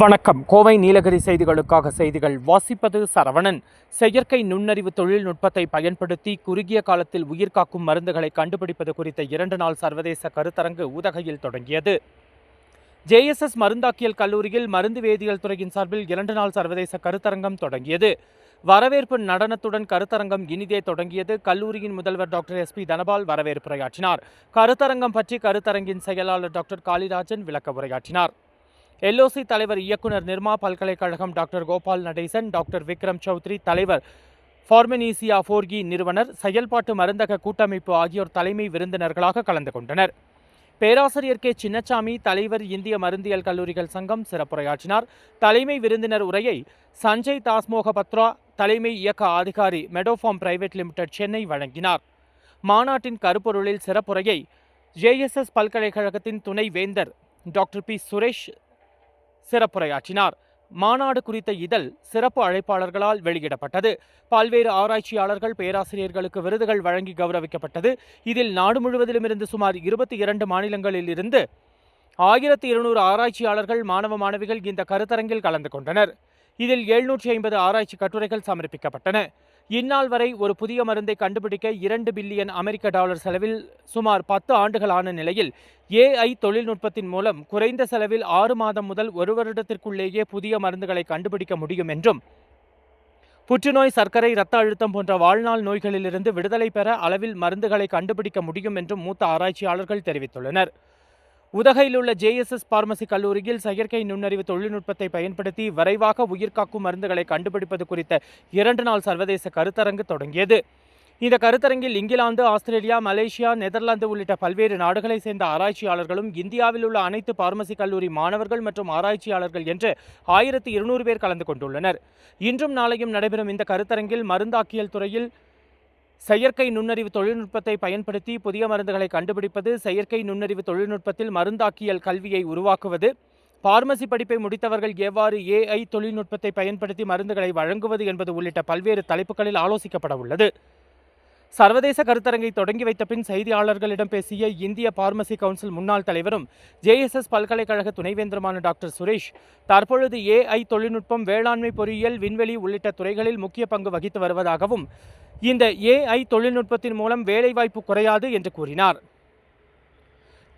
வணக்கம். கோவை நீலகிரி செய்திகளுக்காக செய்திகள். வாசிப்பது சரவணன். செயற்கை நுண்ணறிவு தொழில்நுட்பத்தை பயன்படுத்தி குறுகிய காலத்தில் உயிர்காக்கும் மருந்துகளை கண்டுபிடிப்பது குறித்த இரண்டு நாள் சர்வதேச கருத்தரங்கு உதகையில் தொடங்கியது. ஜேஎஸ்எஸ் மருந்தாக்கியல் கல்லூரியில் மருந்து வேதியியல் துறையின் சார்பில் இரண்டு நாள் சர்வதேச கருத்தரங்கம் தொடங்கியது. வரவேற்பு நடனத்துடன் கருத்தரங்கம் இனிதே தொடங்கியது. கல்லூரியின் முதல்வர் டாக்டர் எஸ் பி தனபால் வரவேற்புரையாற்றினார் கருத்தரங்கம் பற்றி கருத்தரங்கின் செயலாளர் டாக்டர் காளிராஜன் விளக்க உரையாற்றினார். எல்ஓசி தலைவர் இயக்குனர் நிர்மா பல்கலைக்கழகம் டாக்டர் கோபால் நடேசன் டாக்டர் விக்ரம் சௌத்ரி தலைவர் ஃபார்மனீசியா ஃபோர்கி நிறுவனர் செயல்பாட்டு மருந்தக கூட்டமைப்பு ஆகியோர் தலைமை விருந்தினர்களாக கலந்து கொண்டனர். பேராசிரியர் கே. சின்னசாமி தலைவர் இந்திய மருந்தியல் கல்லூரிகள் சங்கம் சிறப்புரையாற்றினார். தலைமை விருந்தினர் உரையை சஞ்சய் தாஸ்மோக பத்ரா தலைமை இயக்க அதிகாரி மெடோஃபார்ம் பிரைவேட் லிமிடெட் சென்னை வழங்கினார். மாநாட்டின் கருப்பொருளில் சிறப்புரையை ஜேஎஸ்எஸ் பல்கலைக்கழகத்தின் துணை வேந்தர் டாக்டர் பி. சுரேஷ் சிறப்புரையாற்றினார். மாநாடு குறித்த இதழ் சிறப்பு அழைப்பாளர்களால் வெளியிடப்பட்டது. பல்வேறு ஆராய்ச்சியாளர்கள் பேராசிரியர்களுக்கு விருதுகள் வழங்கி கௌரவிக்கப்பட்டது. இதில் நாடு முழுவதிலும் இருந்து சுமார் இருபத்தி இரண்டு மாநிலங்களில் இருந்து ஆயிரத்தி இருநூறு ஆராய்ச்சியாளர்கள் மாணவ மாணவிகள் இந்த கருத்தரங்கில் கலந்து கொண்டனர். இதில் எழுநூற்றி ஐம்பது ஆராய்ச்சி கட்டுரைகள் சமர்ப்பிக்கப்பட்டன. இந்நாள் வரை ஒரு புதிய மருந்தை கண்டுபிடிக்க இரண்டு பில்லியன் அமெரிக்க டாலர் செலவில் சுமார் பத்து ஆண்டுகளான நிலையில் ஏஐ தொழில்நுட்பத்தின் மூலம் குறைந்த செலவில் ஆறு மாதம் முதல் ஒரு வருடத்திற்குள்ளேயே புதிய மருந்துகளை கண்டுபிடிக்க முடியும் என்றும் புற்றுநோய் சர்க்கரை இரத்த அழுத்தம் போன்ற வாழ்நாள் நோய்களிலிருந்து விடுதலை பெற அளவில் மருந்துகளை கண்டுபிடிக்க முடியும் என்றும் மூத்த ஆராய்ச்சியாளர்கள் தெரிவித்துள்ளனர். உதகையில் உள்ள ஜேஎஸ்எஸ் பார்மசி கல்லூரியில் செயற்கை நுண்ணறிவு தொழில்நுட்பத்தை பயன்படுத்தி விரைவாக உயிர்காக்கும் மருந்துகளை கண்டுபிடிப்பது குறித்த இரண்டு நாள் சர்வதேச கருத்தரங்கு தொடங்கியது. இந்த கருத்தரங்கில் இங்கிலாந்து ஆஸ்திரேலியா மலேசியா நெதர்லாந்து உள்ளிட்ட பல்வேறு நாடுகளைச் சேர்ந்த ஆராய்ச்சியாளர்களும் இந்தியாவில் உள்ள அனைத்து பார்மசி கல்லூரி மாணவர்கள் மற்றும் ஆராய்ச்சியாளர்கள் என்று ஆயிரத்தி இருநூறு பேர் கலந்து கொண்டுள்ளனர். இன்றும் நாளையும் நடைபெறும் இந்த கருத்தரங்கில் மருந்தாக்கியல் துறையில் செயற்கை நுண்ணறிவு தொழில்நுட்பத்தை பயன்படுத்தி புதிய மருந்துகளை கண்டுபிடிப்பது செயற்கை நுண்ணறிவு தொழில்நுட்பத்தில் மருந்தாக்கியல் கல்வியை உருவாக்குவது. பார்மசி படிப்பை முடித்தவர்கள் எவ்வாறு ஏஐ தொழில்நுட்பத்தை பயன்படுத்தி மருந்துகளை வழங்குவது என்பது உள்ளிட்ட பல்வேறு தலைப்புகளில் ஆலோசிக்கப்பட உள்ளது. சர்வதேச கருத்தரங்கை தொடங்கி வைத்த பின் செய்தியாளர்களிடம் பேசிய இந்திய பார்மசி கவுன்சில் முன்னாள் தலைவரும் ஜேஎஸ்எஸ் பல்கலைக்கழக துணைவேந்தருமான டாக்டர் சுரேஷ் தற்பொழுது ஏஐ தொழில்நுட்பம் வேளாண்மை பொறியியல் விண்வெளி உள்ளிட்ட துறைகளில் முக்கிய பங்கு வகித்து வருவதாகவும் இந்த ஏஐ தொழில்நுட்பத்தின் மூலம் வேலைவாய்ப்பு குறையாது என்று கூறினார்.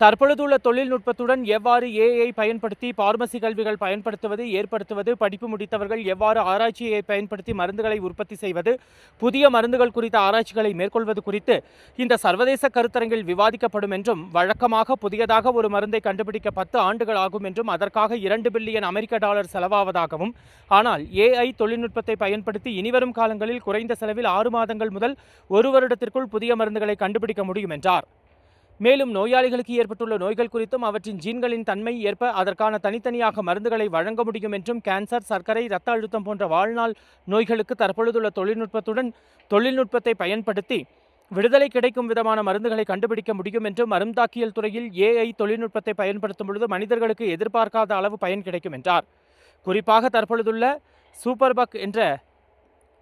தற்பொழுதுள்ள தொழில்நுட்பத்துடன் எவ்வாறு ஏஐ பயன்படுத்தி பார்மசி கல்விகள் பயன்படுத்துவது ஏற்படுத்துவது படிப்பு முடித்தவர்கள் எவ்வாறு ஆராய்ச்சியை பயன்படுத்தி மருந்துகளை உற்பத்தி செய்வது புதிய மருந்துகள் குறித்த ஆராய்ச்சிகளை மேற்கொள்வது குறித்து இந்த சர்வதேச கருத்தரங்கில் விவாதிக்கப்படும் என்றும் வழக்கமாக புதியதாக ஒரு மருந்தை கண்டுபிடிக்க பத்து ஆண்டுகள் ஆகும் என்றும் அதற்காக இரண்டு பில்லியன் அமெரிக்க டாலர் செலவாவதாகவும் ஆனால் ஏஐ தொழில்நுட்பத்தை பயன்படுத்தி இனிவரும் காலங்களில் குறைந்த செலவில் ஆறு மாதங்கள் முதல் ஒரு வருடத்திற்குள் புதிய மருந்துகளை கண்டுபிடிக்க முடியும் என்றார். மேலும் நோயாளிகளுக்கு ஏற்பட்டுள்ள நோய்கள் குறித்தும் அவற்றின் ஜீன்களின் தன்மை ஏற்ப அதற்கான தனித்தனியாக மருந்துகளை வழங்க முடியும் என்றும் கேன்சர் சர்க்கரை இரத்த அழுத்தம் போன்ற வாழ்நாள் நோய்களுக்கு தற்பொழுதுள்ள தொழில்நுட்பத்துடன் தொழில்நுட்பத்தை பயன்படுத்தி விடுதலை கிடைக்கும் விதமான மருந்துகளை கண்டுபிடிக்க முடியும் என்றும் மருந்தாக்கியல் துறையில் ஏஐ தொழில்நுட்பத்தை பயன்படுத்தும் பொழுது மனிதர்களுக்கு எதிர்பார்க்காத அளவு பயன் கிடைக்கும் என்றார். குறிப்பாக தற்பொழுதுள்ள சூப்பர்பக் என்ற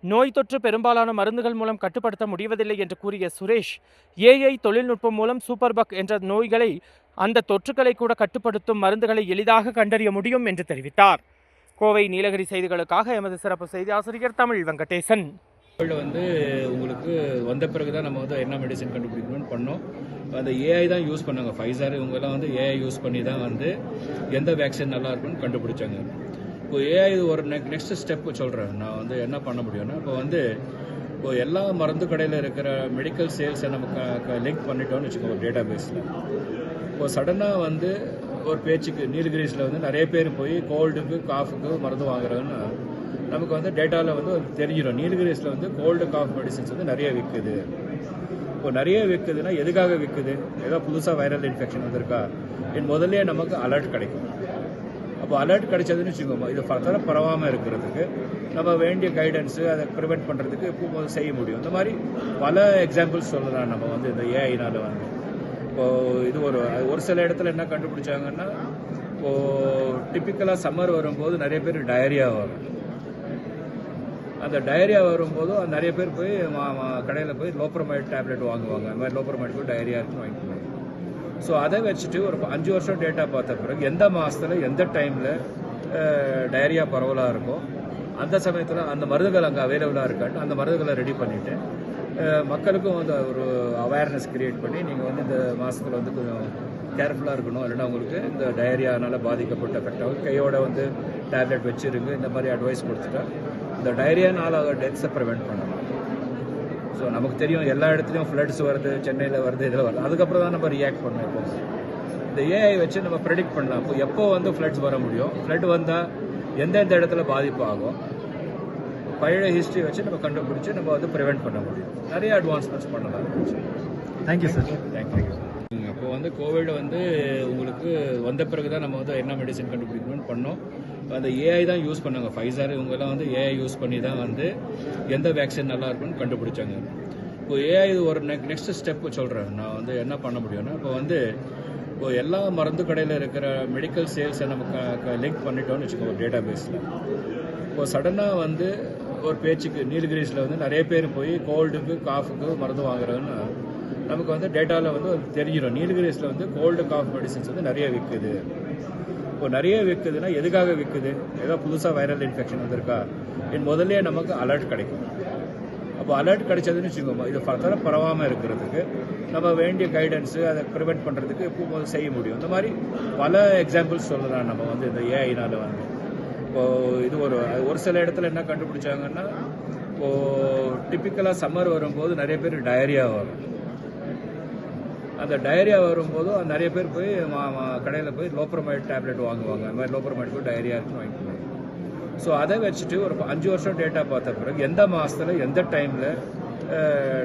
நோய் தொற்று பெரும்பாலான மருந்துகள் மூலம் கட்டுப்படுத்த முடிவதில்லை என்று கூறிய சுரேஷ் ஏஐ தொழில்நுட்பம் மூலம் சூப்பர்பக் என்ற நோய்களை அந்த தொற்றுகளை கூட கட்டுப்படுத்தும் மருந்துகளை எளிதாக கண்டறிய முடியும் என்று தெரிவித்தார். கோவை நீலகிரி செய்திகளுக்காக எமது சிறப்பு செய்தி ஆசிரியர் தமிழ் வெங்கடேசன். வந்து உங்களுக்கு வந்த பிறகு தான் நம்ம வந்து என்ன மெடிசன் கண்டுபிடிக்கணும்னு பண்ணோம். அந்த ஏஐ தான் யூஸ் பண்ணாங்க. ஃபைசர் இவங்கெல்லாம் வந்து ஏஐ யூஸ் பண்ணி தான் வந்து எந்த வேக்சின் நல்லா இருக்குன்னு கண்டுபிடிச்சாங்க. இப்போ ஏஐ ஒரு நெக் நெக்ஸ்ட் ஸ்டெப் சொல்கிறேன் நான் வந்து என்ன பண்ண முடியும்னா இப்போ வந்து இப்போ எல்லா மருந்து கடையில் இருக்கிற மெடிக்கல் சேல்ஸை நம்ம லிங்க் பண்ணிட்டோம்னு வச்சுக்கோங்க டேட்டா பேஸில் இப்போ சடனாக வந்து ஒரு பேச்சுக்கு நீலகிரிஸில் வந்து நிறைய பேர் போய் கோல்டுக்கு காஃபுக்கு மருந்து வாங்குறாங்கன்னா நமக்கு வந்து டேட்டாவில் வந்து தெரிஞ்சிடும். நீலகிரிஸில் வந்து கோல்டு காஃப் மெடிசின்ஸ் வந்து நிறைய விற்குது இப்போ நிறைய விற்குதுன்னா எதுக்காக விற்குது ஏதோ புதுசாக வைரல் இன்ஃபெக்ஷன் வந்திருக்கா? என் முதல்ல நமக்கு அலர்ட் கிடைக்கும். அப்போ அலர்ட் கிடைச்சதுன்னு வச்சுக்கோங்க. இது ஃபர்தராக பரவாமல் இருக்கிறதுக்கு நம்ம வேண்டிய கைடன்ஸு அதை ப்ரிவெண்ட் பண்ணுறதுக்கு எப்போ செய்ய முடியும்? இந்த மாதிரி பல எக்ஸாம்பிள்ஸ் சொல்லலாம் நம்ம வந்து இந்த ஏஐனால வந்து. இப்போது இது ஒரு ஒரு சில இடத்துல என்ன கண்டுபிடிச்சாங்கன்னா இப்போது டிப்பிக்கலாக சம்மர் வரும்போது நிறைய பேர் டயரியா வரும். அந்த டயரியா வரும்போது நிறைய பேர் போய் கடையில் போய் லோப்ரமைட் டேப்லெட் வாங்குவாங்க. அந்த மாதிரி லோப்ரமைட் போய் டயரியா இருக்குன்னு வாங்கிக்குவாங்க. ஸோ அதை வச்சுட்டு ஒரு அஞ்சு வருஷம் டேட்டா பார்த்த பிறகு எந்த மாதத்தில் எந்த டைமில் டயரியா பரவலாக இருக்கும் அந்த சமயத்தில் அந்த மருந்துகள் அங்கே அவைலபிளாக இருக்காட்டு அந்த மருந்துகளை ரெடி பண்ணிவிட்டு மக்களுக்கும் வந்து ஒரு அவேர்னஸ் கிரியேட் பண்ணி நீங்கள் வந்து இந்த மாதத்தில் வந்து கொஞ்சம் கேர்ஃபுல்லாக இருக்கணும். இல்லைன்னா உங்களுக்கு இந்த டயரியானால் பாதிக்கப்பட்ட எஃபெக்ட் கையோட வந்து டேப்லெட் வச்சுருங்க இந்த மாதிரி அட்வைஸ் கொடுத்துட்டா இந்த டயரியானால் டெத்ஸை ப்ரிவெண்ட் பண்ணணும் ஸோ நமக்கு தெரியும் எல்லா இடத்துலையும் ஃப்ளட்ஸ் வருது சென்னையில் வருது இதில் வருது. அதுக்கப்புறம் தான் நம்ம ரியாக்ட் பண்ணோம் இப்போ. இந்த ஏஐ வச்சு நம்ம ப்ரெடிக்ட் பண்ணலாம். இப்போ எப்போ வந்து ஃப்ளட்ஸ் வர முடியும்? ஃப்ளட் வந்தால் எந்தெந்த இடத்துல பாதிப்பு ஆகும்? பழைய ஹிஸ்ட்ரி வச்சு நம்ம கண்டுபிடிச்சு நம்ம வந்து ப்ரிவெண்ட் பண்ண முடியும். நிறைய அட்வான்ஸ்மெண்ட்ஸ் பண்ணலாம். Thank you sir thank you வந்து கோவிட் வந்து உங்களுக்கு வந்த பிறகு தான் நம்ம வந்து என்ன மெடிசன் கண்டுபிடிக்கணும்னு பண்ணோம். அந்த ஏஐ தான் யூஸ் பண்ணாங்க. ஃபைசர் இவங்கெல்லாம் வந்து ஏஐ யூஸ் பண்ணி தான் வந்து எந்த வேக்சின் நல்லா இருக்கும்னு கண்டுபிடிச்சாங்க. இப்போ ஏஐ ஒரு நெக்ஸ்ட் ஸ்டெப் சொல்கிறேன் நான் வந்து என்ன பண்ண முடியும்னா இப்போ வந்து இப்போ எல்லா மருந்து கடையில் இருக்கிற மெடிக்கல் சேல்ஸை நம்ம லிங்க் பண்ணிட்டோம்னு வச்சுக்கோங்க டேட்டா பேஸில் இப்போ சடனாக வந்து ஒரு பேச்சுக்கு நீலகிரிஸில் வந்து நிறைய பேர் போய் கோல்டுக்கு காஃபுக்கு மருந்து வாங்குறாங்கன்னா நமக்கு வந்து டேட்டாவில் வந்து தெரிஞ்சிடும் நீலகிரிஸில் வந்து கோல்டு காஃப் மெடிசின்ஸ் வந்து நிறைய விற்குது இப்போ நிறைய விற்குதுன்னா எதுக்காக விற்குது ஏதோ புதுசாக வைரல் இன்ஃபெக்ஷன் வந்திருக்கா? என் முதல்ல நமக்கு அலர்ட் கிடைக்கும். அப்போ அலர்ட் கிடைச்சதுன்னு வச்சுக்கோமா இது ஃபர்தராக பரவாமல் இருக்கிறதுக்கு நம்ம வேண்டிய கைடன்ஸு அதை ப்ரிவெண்ட் பண்ணுறதுக்கு இப்போ செய்ய முடியும்? இந்த மாதிரி பல எக்ஸாம்பிள்ஸ் சொல்லலாம் நம்ம வந்து இந்த ஏஐனால் வந்து. இப்போது இது ஒரு ஒரு சில இடத்துல என்ன கண்டுபிடிச்சாங்கன்னா இப்போது டிப்பிக்கலாக சம்மர் வரும்போது நிறைய பேர் டயரியா வரும். அந்த டயரியா வரும்போது நிறைய பேர் போய் கடையில் போய் லோப்ரமைட் டேப்லெட் வாங்குவாங்க. அந்த மாதிரி லோப்ரமைட் போய் டயரியா இருக்குன்னு வாங்கிக்குவாங்க ஸோ அதை வச்சுட்டு ஒரு அஞ்சு வருஷம் டேட்டா பார்த்த பிறகு எந்த மாதத்தில் எந்த டைமில்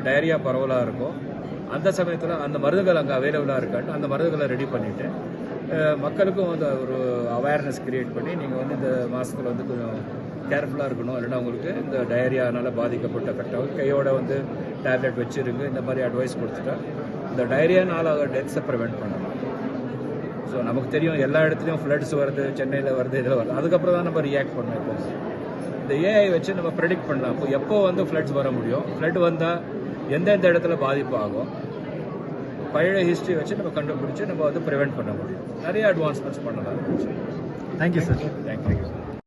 டயரியா பரவலாக இருக்கும் அந்த சமயத்தில் அந்த மருந்துகள் அங்கே அவைலபிளாக இருக்காட்டு அந்த மருந்துகளை ரெடி பண்ணிவிட்டு மக்களுக்கும் அந்த ஒரு அவேர்னஸ் க்ரியேட் பண்ணி நீங்கள் வந்து இந்த மாதத்தில் வந்து கொஞ்சம் கேர்ஃபுல்லாக இருக்கணும். இல்லைன்னா உங்களுக்கு இந்த டயரியானால் பாதிக்கப்பட்ட எஃபெக்ட் கையோட வந்து டேப்லெட் வச்சுருங்க. இந்த மாதிரி அட்வைஸ் கொடுத்துட்டா இந்த டயரியானால டெத்ஸை ப்ரிவெண்ட் பண்ணலாம். ஸோ நமக்கு தெரியும் எல்லா இடத்துலையும் ஃப்ளட்ஸ் வருது சென்னையில் வருது இதில் வருது. அதுக்கப்புறம் தான் நம்ம ரியாக்ட் பண்ணோம் இப்போ. இந்த ஏஐ வச்சு நம்ம ப்ரெடிக்ட் பண்ணலாம். இப்போ எப்போ வந்து ஃப்ளட்ஸ் வர முடியும்? ஃப்ளட் வந்தால் எந்தெந்த இடத்துல பாதிப்பு ஆகும்? பழைய ஹிஸ்ட்ரி வச்சு நம்ம கண்டுபிடிச்சு நம்ம வந்து ப்ரிவெண்ட் பண்ண முடியும். நிறைய அட்வான்ஸ்மெண்ட்ஸ் பண்ணலாம். Thank you sir thank you